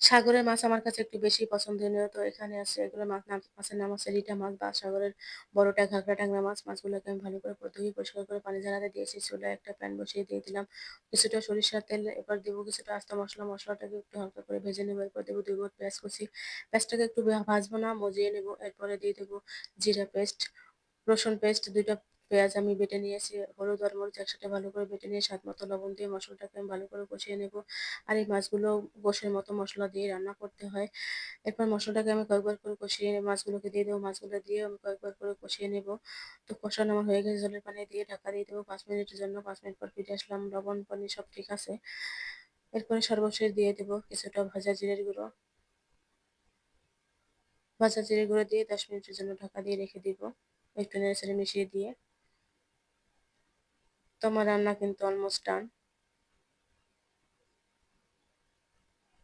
সাগরের মাছ আমার কাছে একটু বেশি পছন্দনীয়। তো এখানে আছে এগুলো মাছ মাছের নাম আছে রিঠা মাছ বা সাগরের বড়টা ঘাগরা ট্যাংরা মাছ। মাছগুলোকে আমি ভালো করে ধুয়ে পরিষ্কার করে পানি ঝরাতে দিয়েছি। চুলায় একটা প্যান বসিয়ে দিয়ে দিলাম কিছুটা সরিষার তেল। এবার দেবো কিছুটা আস্তা মশলা মশলাটাকে একটু হালকা করে ভেজে নেব। এরপর দেবো ২ মুঠ পেঁয়াজ কুচি। পেঁয়াজটাকে একটু ভাজবো না, মজিয়ে নেব। এরপরে দিয়ে দেবো জিরা পেস্ট, রসুন পেস্ট ২ টা পেঁয়াজ আমি বেটে নিয়েছি। হলুদ আর মরিচ একসাথে ভালো করে বেটে নিয়ে স্বাদ মতো লবণ দিয়ে মসলাটাকে আমি ভালো করে কষিয়ে নেব। আর এই মাছগুলো গোশের মতো মসলা দিয়ে রান্না করতে হয়। এরপর মসলাটাকে আমি কয়েকবার করে কষিয়ে মাছগুলোকে দিয়ে দেবো। মাছগুলো দিয়ে আমি কয়েকবার করে কষিয়ে নেব। তো কষানো আমার হয়ে গেছে জলের পানি দিয়ে, ঢাকা দিয়ে দেবো পাঁচ মিনিটের জন্য। পাঁচ মিনিট পর ফিরে আসলাম। লবণ, পানি সব ঠিক আছে। এরপরে সর্বশেষ দিয়ে দেবো কিছুটা ভাজা জিরের গুঁড়ো। ভাজা জিরে গুঁড়ো দিয়ে ১০ মিনিটের জন্য ঢাকা দিয়ে রেখে দিব। একটু নেড়ে মিশিয়ে দিয়ে। তো আমার রান্না কিন্তু অলমোস্ট ডান।